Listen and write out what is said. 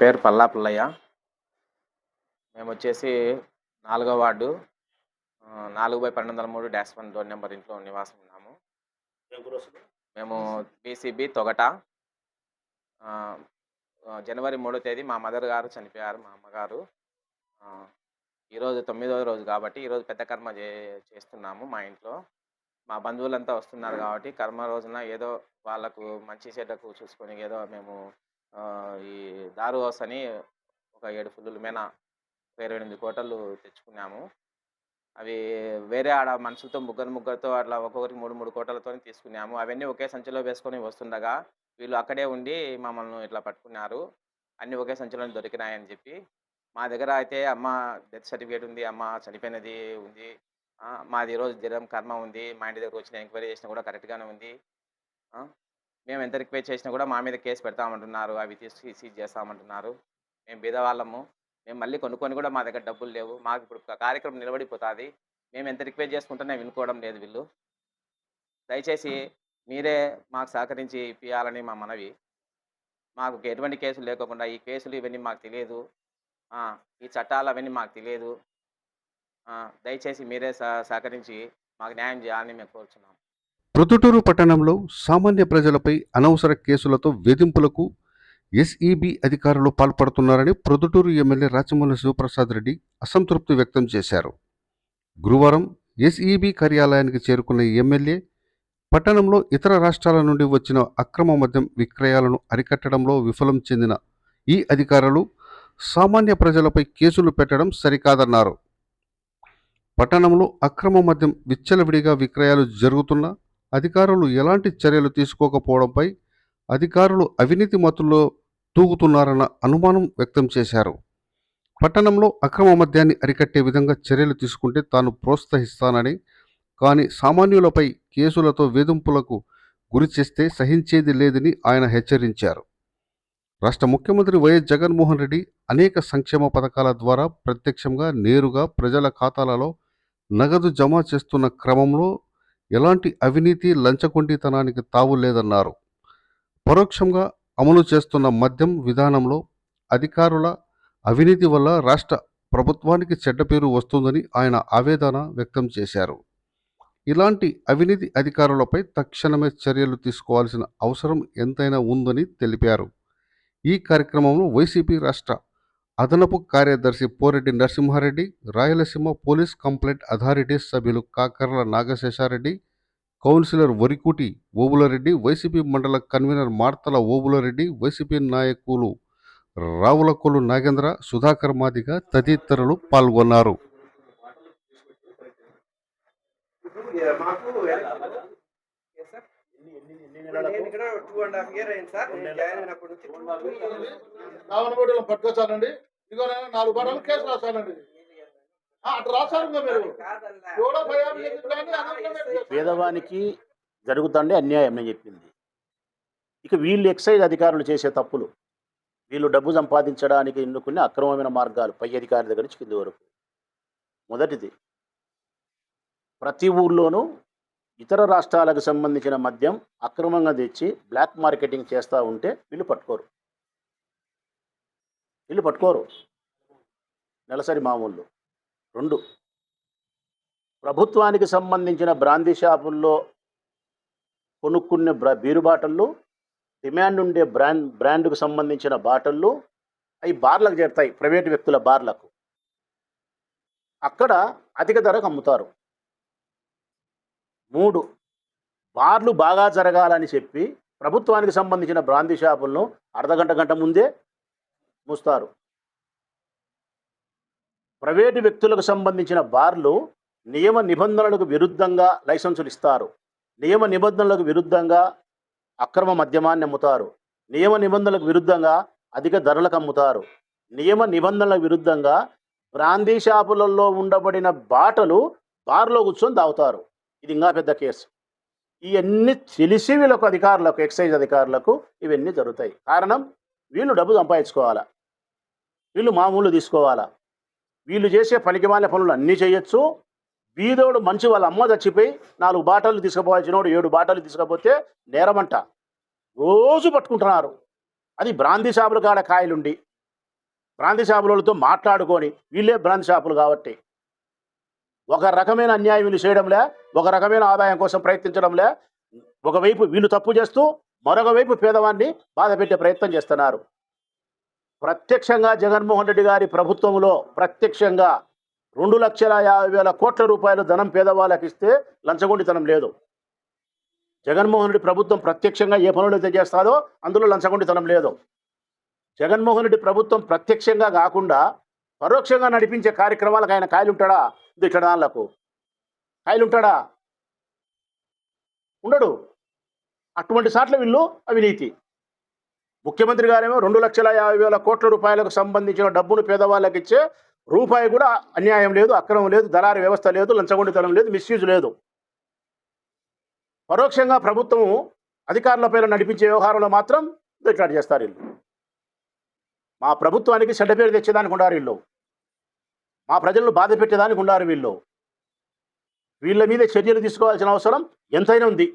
పేరు పల్లా పుల్లయ్య. మేము వచ్చేసి నాలుగో వార్డు నాలుగు బై పన్నెండు వందల మూడు డాష్ వన్ డోర్ నెంబర్ ఇంట్లో నివాసం ఉన్నాము. మేము బీసీబీ తొగట. జనవరి మూడో తేదీ మా మదర్ గారు చనిపోయారు మా అమ్మగారు. ఈరోజు తొమ్మిదవ రోజు కాబట్టి ఈరోజు పెద్ద కర్మ చే చేస్తున్నాము మా ఇంట్లో. మా బంధువులంతా వస్తున్నారు కాబట్టి కర్మ రోజున ఏదో వాళ్ళకు మంచి చెడ్డకు చూసుకొని ఏదో మేము ఈ దారు హౌస్ అని ఒక ఏడు ఫుల్లుల మీద ఒక ఇరవై ఎనిమిది కోటలు తెచ్చుకున్నాము. అవి వేరే ఆడ మనుషులతో ముగ్గురు ముగ్గురితో అట్లా ఒక్కొక్కరికి మూడు మూడు కోటలతో తీసుకున్నాము. అవన్నీ ఒకే సంచిలో వేసుకొని వస్తుండగా వీళ్ళు అక్కడే ఉండి మమ్మల్ని ఇట్లా పట్టుకున్నారు. అన్నీ ఒకే సంచిలో దొరికినాయని చెప్పి. మా దగ్గర అయితే అమ్మ డెత్ సర్టిఫికేట్ ఉంది అమ్మ చనిపోయినది ఉంది మాది ఈరోజు దినం కర్మ ఉంది మా ఇంటి దగ్గర వచ్చిన ఎంక్వైరీ చేసినా కూడా కరెక్ట్గానే ఉంది మేము ఎంత రిక్వెస్ట్ చేసినా కూడా మా మీద కేసు పెడతామంటున్నారు అవి తీసి సీజ్ చేస్తామంటున్నారు. మేము బీదవాళ్ళము. మేము మళ్ళీ కొనుక్కొని కూడా మా దగ్గర డబ్బులు లేవు. మాకు ఇప్పుడు కార్యక్రమం నిలబడిపోతుంది. మేము ఎంత రిక్వెస్ట్ చేసుకుంటున్నా వినుకోవడం లేదు వీళ్ళు. దయచేసి మీరే మాకు సహకరించి ఇప్పియాలని మా మనవి. మాకు ఎటువంటి కేసులు లేకోకుండా ఈ కేసులు ఇవన్నీ మాకు తెలియదు. ఈ చట్టాలు అవన్నీ మాకు తెలియదు. దయచేసి మీరే సహ సహకరించి మాకు న్యాయం చేయాలని మేము కోరుచున్నాం. ప్రొద్దుటూరు పట్టణంలో సామాన్య ప్రజలపై అనవసర కేసులతో వేధింపులకు ఎస్ఈబి అధికారులు పాల్పడుతున్నారని ప్రొద్దుటూరు ఎమ్మెల్యే రాచమల్లి శివప్రసాద్ రెడ్డి అసంతృప్తి వ్యక్తం చేశారు. గురువారం ఎస్ఈబి కార్యాలయానికి చేరుకున్న ఎమ్మెల్యే పట్టణంలో ఇతర రాష్ట్రాల నుండి వచ్చిన అక్రమ మద్యం విక్రయాలను అరికట్టడంలో విఫలం చెందిన ఈ అధికారులు సామాన్య ప్రజలపై కేసులు పెట్టడం సరికాదన్నారు. పట్టణంలో అక్రమ మద్యం విచ్చలవిడిగా విక్రయాలు జరుగుతున్నా అధికారులు ఎలాంటి చర్యలు తీసుకోకపోవడంపై అధికారులు అవినీతి మతుల్లో తూగుతున్నారన్న అనుమానం వ్యక్తం చేశారు. పట్టణంలో అక్రమ మద్యాన్ని అరికట్టే విధంగా చర్యలు తీసుకుంటే తాను ప్రోత్సహిస్తానని కానీ సామాన్యులపై కేసులతో వేధింపులకు గురి చేస్తే సహించేది లేదని ఆయన హెచ్చరించారు. రాష్ట్ర ముఖ్యమంత్రి వైఎస్ జగన్మోహన్ రెడ్డి అనేక సంక్షేమ పథకాల ద్వారా ప్రత్యక్షంగా నేరుగా ప్రజల ఖాతాలలో నగదు జమ చేస్తున్న క్రమంలో ఎలాంటి అవినీతి లంచగొండితనానికి తావు లేదన్నారు. పరోక్షంగా అమలు చేస్తున్న మద్యం విధానంలో అధికారుల అవినీతి వల్ల రాష్ట్ర ప్రభుత్వానికి చెడ్డ పేరు వస్తుందని ఆయన ఆవేదన వ్యక్తం చేశారు. ఇలాంటి అవినీతి అధికారులపై తక్షణమే చర్యలు తీసుకోవాల్సిన అవసరం ఎంతైనా ఉందని తెలిపారు. ఈ కార్యక్రమంలో వైసీపీ రాష్ట్ర అదనపు కార్యదర్శి Poreddy Narasimha Reddy Rayalaseema police complaint authority సభ్యులు కాకర్ల నాగశేషారెడ్డి కౌన్సిలర్ వరికుటి ఓబులరెడ్డి వైసీపీ మండల కన్వీనర్ మార్తల ఓబులరెడ్డి వైసీపీ నాయకులు రావులకొల్లు నాగేంద్ర సుధాకర్ మాదిగ తదితరులు పాల్గొన్నారు. నేను ఇక్కడ టూ అండ్ హాఫ్ ఇయర్ అయింది సార్. నేను జాయిన్ అయినప్పటి నుంచి two- two years. కావనబోటీలో పట్టుకొచ్చానండి. ఇదిగో నేను నాలుగు బట్టలు కేసు రాశానండి. అటు రాశారు మీరు. ఎవడో. పేదవానికి జరుగుతుండే అన్యాయం నేను చెప్పింది. ఇక వీళ్ళు ఎక్సైజ్ అధికారులు చేసే తప్పులు. వీళ్ళు డబ్బు సంపాదించడానికి ఎన్నుకునే అక్రమమైన మార్గాలు పై అధికారి దగ్గర నుంచి కింది వరకు. మొదటిది ప్రతి ఊర్లోనూ ఇతర రాష్ట్రాలకు సంబంధించిన మద్యం అక్రమంగా తెచ్చి బ్లాక్ మార్కెటింగ్ చేస్తూ ఉంటే వీళ్ళు పట్టుకోరు. వీళ్ళు పట్టుకోరు. నెలసరి మామూలు రెండు. ప్రభుత్వానికి సంబంధించిన బ్రాందీ షాపుల్లో కొనుక్కునే బ్ర బీరు బాటళ్ళు డిమాండ్ ఉండే బ్రాండ్ బ్రాండ్కు సంబంధించిన బాటళ్ళు అవి బార్లకు చేరుతాయి ప్రైవేటు వ్యక్తుల బార్లకు. అక్కడ అధిక ధరకు అమ్ముతారు. మూడు. బార్లు బాగా జరగాలని చెప్పి ప్రభుత్వానికి సంబంధించిన బ్రాందీ షాపులను అర్ధగంట గంట ముందే మూస్తారు. ప్రైవేటు వ్యక్తులకు సంబంధించిన బార్లు నియమ నిబంధనలకు విరుద్ధంగా లైసెన్సులు ఇస్తారు. నియమ నిబంధనలకు విరుద్ధంగా అక్రమ మద్యమాన్ని అమ్ముతారు. నియమ నిబంధనలకు విరుద్ధంగా అధిక ధరలకు అమ్ముతారు. నియమ నిబంధనలకు విరుద్ధంగా బ్రాందీ షాపులలో ఉండబడిన బాటలు బార్లో కూర్చొని తాగుతారు ఇది ఇంకా పెద్ద కేసు. ఇవన్నీ తెలిసి వీళ్ళకు అధికారులకు ఎక్సైజ్ అధికారులకు ఇవన్నీ జరుగుతాయి. కారణం వీళ్ళు డబ్బు సంపాదించుకోవాలా? వీళ్ళు మామూలు తీసుకోవాలా? వీళ్ళు చేసే పనికిమాలిన పనులు అన్నీ చేయొచ్చు. బీదోడు మంచి వాళ్ళ అమ్మ చచ్చిపోయి నాలుగు బాటలు తీసుకుపోవాల్సినోడు ఏడు బాటలు తీసుకపోతే నేరమంట. రోజు పట్టుకుంటున్నారు. అది బ్రాంతి షాపుల కాడ కాయలుండి. బ్రాంతి షాపులతో మాట్లాడుకొని వీళ్ళే బ్రాంతి షాపులు కాబట్టి. ఒక రకమైన అన్యాయం వీళ్ళు చేయడంలే ఒక రకమైన ఆదాయం కోసం ప్రయత్నించడంలే ఒకవైపు వీళ్ళు తప్పు చేస్తూ మరొక వైపు పేదవాన్ని బాధ పెట్టే ప్రయత్నం చేస్తున్నారు. ప్రత్యక్షంగా జగన్మోహన్ రెడ్డి గారి ప్రభుత్వంలో ప్రత్యక్షంగా రెండు లక్షల యాభై వేల కోట్ల రూపాయలు ధనం పేదవాళ్ళకి ఇస్తే లంచగొండితనం లేదు. జగన్మోహన్ రెడ్డి ప్రభుత్వం ప్రత్యక్షంగా ఏ పనులు అయితే చేస్తారో అందులో లంచగొండితనం లేదు. జగన్మోహన్ రెడ్డి ప్రభుత్వం ప్రత్యక్షంగా కాకుండా పరోక్షంగా నడిపించే కార్యక్రమాలకు ఆయన కాయలుంటాడా? దిట్టడాలకు ఉంటాడా? ఉండడు. అటువంటి సాట్ల వీళ్ళు అవినీతి. ముఖ్యమంత్రి గారేమో రెండు లక్షల యాభై వేల కోట్ల రూపాయలకు సంబంధించిన డబ్బును పేదవాళ్ళకి ఇచ్చే రూపాయి కూడా అన్యాయం లేదు అక్రమం లేదు దళారి వ్యవస్థ లేదు లంచగొండితనం లేదు మిస్యూజ్ లేదు. పరోక్షంగా ప్రభుత్వం అధికారులపైన నడిపించే వ్యవహారంలో మాత్రం ఇట్లా చేస్తారు వీళ్ళు. మా ప్రభుత్వానికి చెడ్డ పేరు తెచ్చేదానికి ఉండారు వీళ్ళు. మా ప్రజలను బాధ పెట్టేదానికి ఉన్నారు వీళ్ళు. వీళ్ళ మీద చర్యలు తీసుకోవాల్సిన అవసరం ఎంతైనా ఉంది.